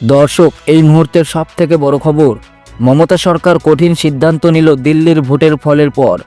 দর্শক, এই মুহূর্তের সব থেকে বড় খবর, মমতা সরকার কঠিন সিদ্ধান্ত নিল দিল্লির ভোটের ফলের পর।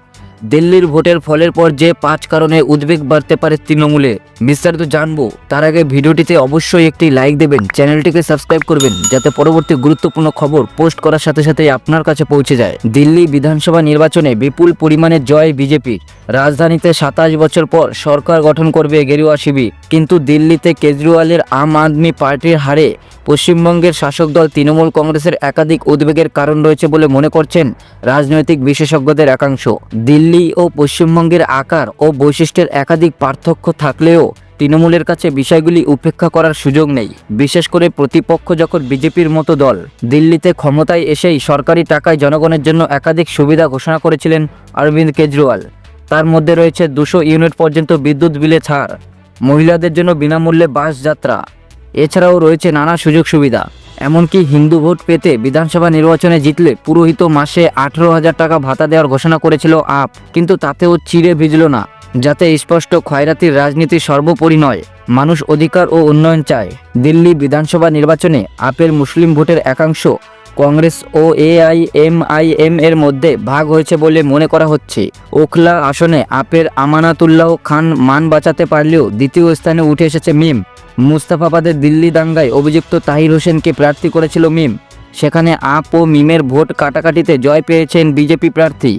দিল্লির ভোটের ফলের পর যে পাঁচ কারণে উদ্বেগ বাড়তে পারে তৃণমূলে, বিস্তারিত জানব। তার আগে ভিডিওটিতে অবশ্যই একটি লাইক দেবেন, চ্যানেলটিকে সাবস্ক্রাইব করবেন, যাতে পরবর্তী গুরুত্বপূর্ণ খবর পোস্ট করার সাথে সাথে আপনার কাছে পৌঁছে যায়। দিল্লি বিধানসভা নির্বাচনে বিপুল পরিমাণে জয় বিজেপির। রাজধানীতে সাতাশ বছর পর সরকার গঠন করবে গেরুয়া শিবির। কিন্তু দিল্লিতে কেজরিওয়ালের আম আদমি পার্টির হারে পশ্চিমবঙ্গের শাসক দল তৃণমূল কংগ্রেসের একাধিক উদ্বেগের কারণ রয়েছে বলে মনে করছেন রাজনৈতিক বিশেষজ্ঞদের একাংশ। দিল্লি ও পশ্চিমবঙ্গের আকার ও বৈশিষ্ট্যের একাধিক পার্থক্য থাকলেও তৃণমূলের কাছে বিষয়গুলি উপেক্ষা করার সুযোগ নেই। বিশেষ করে প্রতিপক্ষ যখন বিজেপির মতো দল দিল্লিতে ক্ষমতায় এসেই সরকারি টাকায় জনগণের জন্য একাধিক সুবিধা ঘোষণা করেছিলেন অরবিন্দ কেজরিওয়াল। তার মধ্যে রয়েছে দুশো ইউনিট পর্যন্ত বিদ্যুৎ বিলে ছাড়। মহিলাদের জন্য বিনামূল্যে বাস যাত্রা। এছাড়াও রয়েছে নানা সুযোগ সুবিধা। এমনকি হিন্দু ভোট পেতে বিধানসভা নির্বাচনে জিতলে পুরোহিত মাসে আঠেরো হাজার টাকা ভাতা দেওয়ার ঘোষণা করেছিল আপ। কিন্তু তাতেও চিড়ে ভিজল না, যাতে স্পষ্ট খয়রাতির রাজনীতি সর্বোপরি নয়। মানুষ অধিকার ও উন্নয়ন চায়। দিল্লি বিধানসভা নির্বাচনে আপের মুসলিম ভোটের একাংশ কংগ্রেস ও এআইএমআইএম এর মধ্যে ভাগ হয়েছে বলে মনে করা হচ্ছে। ওখলা আসনে আপের আমানাতুল্লাহ খান মান বাঁচাতে পারলেও দ্বিতীয় স্থানে উঠে এসেছে মিম। মুস্তাফাবাদের দিল্লি দাঙ্গায় অভিযুক্ত তাহির হোসেনকে প্রার্থী করেছিল মিম। সেখানে আপ ও মিমের ভোট কাটাকাটিতে জয় পেয়েছেন বিজেপি প্রার্থী।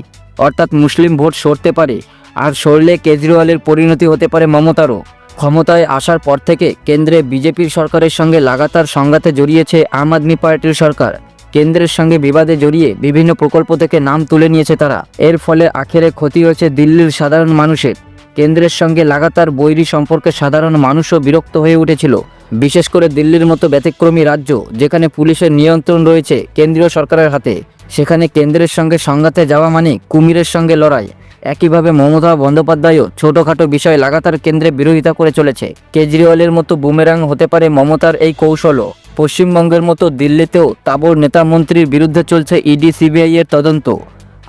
অর্থাৎ মুসলিম ভোট সরতে পারে আর সরলে কেজরিওয়ালের পরিণতি হতে পারে মমতারও। ক্ষমতায় আসার পর থেকে কেন্দ্রে বিজেপির সরকারের সঙ্গে লাগাতার সংঘাতে জড়িয়েছে আম আদমি পার্টির সরকার। কেন্দ্রের সঙ্গে বিবাদে জড়িয়ে বিভিন্ন প্রকল্প থেকে নাম তুলে নিয়েছে তারা। এর ফলে আখেরে ক্ষতি হয়েছে দিল্লির সাধারণ মানুষের। কেন্দ্রের সঙ্গে লাগাতার বৈরী সম্পর্কে সাধারণ মানুষও বিরক্ত হয়ে উঠেছিল। বিশেষ করে দিল্লির মতো ব্যতিক্রমী রাজ্য, যেখানে পুলিশের নিয়ন্ত্রণ রয়েছে কেন্দ্রীয় সরকারের হাতে। সেখানে কেন্দ্রের সঙ্গে সংঘাতে যাওয়া মানে কুমিরের সঙ্গে লড়াই। একইভাবে মমতা বন্দ্যোপাধ্যায়ও ছোটখাটো বিষয় লাগাতার কেন্দ্রে বিরোধিতা করে চলেছে। কেজরিওয়ালের মতো বুমেরাং হতে পারে মমতার এই কৌশলও। পশ্চিমবঙ্গের মতো দিল্লিতেও তাবর নেতা মন্ত্রীর বিরুদ্ধে চলছে ইডি সিবিআই এর তদন্ত।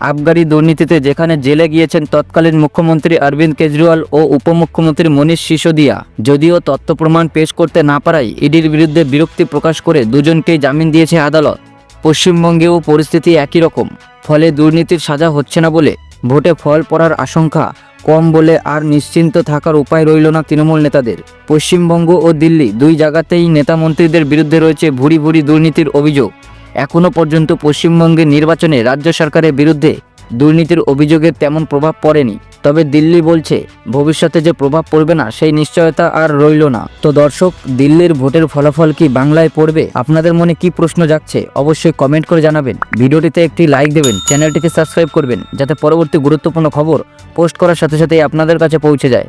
আবগারি দুর্নীতিতে যেখানে জেলে গিয়েছেন তৎকালীন মুখ্যমন্ত্রী অরবিন্দ কেজরিওয়াল ও উপমুখ্যমন্ত্রী মনীষ সিসোদিয়া, যদিও তথ্য প্রমাণ পেশ করতে না পারায় ইডির বিরুদ্ধে বিরক্তি প্রকাশ করে দুজনকেই জামিন দিয়েছে আদালত। পশ্চিমবঙ্গেও পরিস্থিতি একই রকম, ফলে দুর্নীতির সাজা হচ্ছে না বলে ভোটে ফল পড়ার আশঙ্কা কম বলে আর নিশ্চিন্ত থাকার উপায় রইল না তৃণমূল নেতাদের। পশ্চিমবঙ্গ ও দিল্লি দুই জায়গাতেই নেতা মন্ত্রীদের বিরুদ্ধে রয়েছে ভুরি ভুরি দুর্নীতির অভিযোগ। এখনও পর্যন্ত পশ্চিমবঙ্গের নির্বাচনে রাজ্য সরকারের বিরুদ্ধে দুর্নীতির অভিযোগের তেমন প্রভাব পড়েনি। তবে দিল্লি বলছে, ভবিষ্যতে যে প্রভাব পড়বে না, সেই নিশ্চয়তা আর রইল না। তো দর্শক, দিল্লির ভোটের ফলাফল কি বাংলায় পড়বে? আপনাদের মনে কি প্রশ্ন যাচ্ছে অবশ্যই কমেন্ট করে জানাবেন। ভিডিওটিতে একটি লাইক দেবেন, চ্যানেলটিকে সাবস্ক্রাইব করবেন, যাতে পরবর্তী গুরুত্বপূর্ণ খবর পোস্ট করার সাথে সাথেই আপনাদের কাছে পৌঁছে যায়।